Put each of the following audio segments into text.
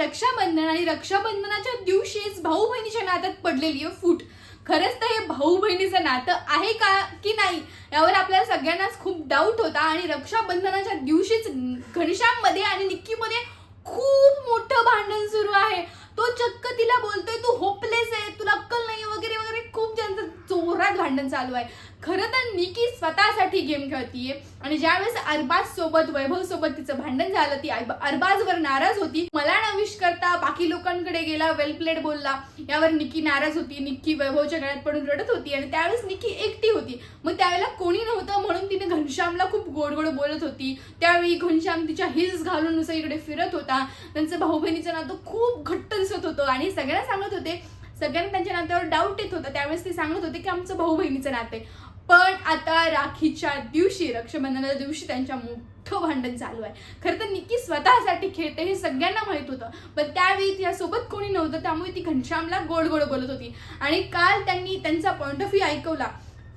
रक्षाबंधन आणि रक्षाबंधनाच्या दिवशीच भाऊ बहिणीच्या नात्यात पडलेली आहे फूट. खरंच तर हे भाऊ बहिणीचं नातं आहे का की नाही यावर आपल्याला सगळ्यांनाच खूप डाऊट होता आणि रक्षाबंधनाच्या दिवशीच घनश्याममध्ये आणि निक्कीमध्ये खूप मोठं भांडण सुरू आहे. तो चक्क तिला बोलतोय तू होपलेस आहे तुला अक्कल नाही वगैरे वगैरे खूप ज्यांचं जोरात भांडण चालू आहे. खरं तर निकी स्वतःसाठी गेम खेळतीये. आणि ज्यावेळेस अरबाज सोबत वैभव सोबत तिचं भांडण झालं ती अरबाजवर नाराज होती. मला ना विश करता बाकी लोकांकडे गेला वेल प्लेड बोलला. यावर निकी नाराज होती. निक्की वैभवच्या गळ्यात पडून रडत होती आणि त्यावेळेस निकी एकटी होती. मग त्यावेळेला कोणी नव्हतं म्हणून तिने घनश्यामला खूप गोड गोड बोलत होती. त्यावेळी घनश्याम तिच्या हिल्स घालून नुसतं इकडे फिरत होता. त्यांचं भाऊ बहिणीचं नातं खूप घट्ट दिसत होतं आणि सगळ्यांना सांगत होते. सगळ्यांना त्यांच्या नात्यावर डाऊट येत होता. त्यावेळेस ते सांगत होते की आमचं भाऊ बहिणीचं नातं आहे. पण आता राखीच्या दिवशी रक्षाबंधनाच्या दिवशी त्यांच्या मोठं भांडण चालू आहे. खरं तर निक्की स्वतःसाठी खेळते हे सगळ्यांना माहीत होतं. पण त्यावेळी तिच्यासोबत कोणी नव्हतं त्यामुळे ती घनश्यामला गोड गोड बोलत होती. आणि काल त्यांनी त्यांचा पॉइंट ऑफ व्ह्यू ऐकवला.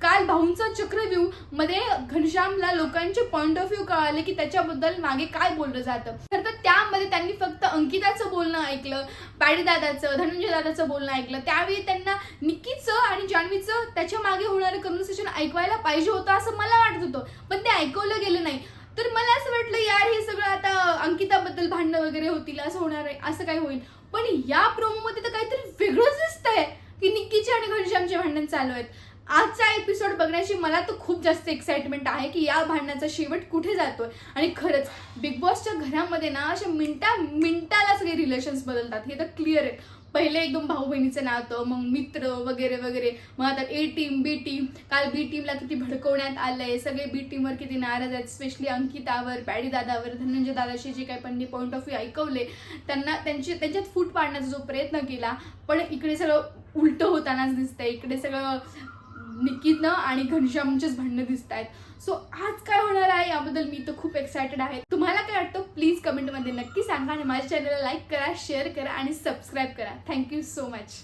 काल भाऊंचा चक्रव्यूहमध्ये घनश्यामला लोकांचे पॉइंट ऑफ व्ह्यू कळाले की त्याच्याबद्दल मागे काय बोललं जातं. तर त्यामध्ये त्यांनी फक्त अंकिताचं बोलणं ऐकलं पॅडी दादाचं धनंजय दादाचं बोलणं ऐकलं. त्यावेळी त्यांना निक्कीचं आणि जान्हवीचं त्याच्यामागे होणारं कन्व्हर्सेशन ऐकवायला पाहिजे होतं असं मला वाटत होतं. पण ते ऐकवलं गेलं नाही. तर मला असं वाटलं यार हे सगळं आता अंकिताबद्दल भांडणं वगैरे होतील असं होणार आहे असं काय होईल. पण या प्रोमोमध्ये तर काहीतरी वेगळंच दिसतंय की निक्कीचे आणि घनश्यामचे भांडण चालू आहेत. आजचा एपिसोड बघण्याची मला तर खूप जास्त एक्साइटमेंट आहे की या भांडणाचा शेवट कुठे जातोय? आणि खरंच बिग बॉसच्या घरामध्ये ना अशा मिनटा मिनटाला सगळे रिलेशन्स बदलतात. हे तर क्लिअर आहे पहिले एकदम भाऊ बहिणीचं नातं मग मित्र वगैरे वगैरे. मग आता ए टीम बी टीम काल बी टीमला किती भडकवण्यात आलंय. सगळे बी टीमवर किती नाराज आहेत स्पेशली अंकितावर पॅडी दादावर धनंजय दादाशी जे काही पण पॉईंट ऑफ व्ह्यू ऐकवले त्यांना त्यांची त्यांच्यात फूट पाडण्याचा जो प्रयत्न केला पण इकडे सगळं उलटं होतानाच दिसतंय. इकडे सगळं निकितनं आणि घनश्यामचेच भांडणं दिसत आहेत सो आज काय होणार आहे याबद्दल मी तर खूप एक्सायटेड आहे. तुम्हाला काय वाटतं? प्लीज कमेंटमध्ये नक्की सांगा आणि माझ्या चॅनलला लाईक करा शेअर करा आणि सबस्क्राईब करा. Thank you so much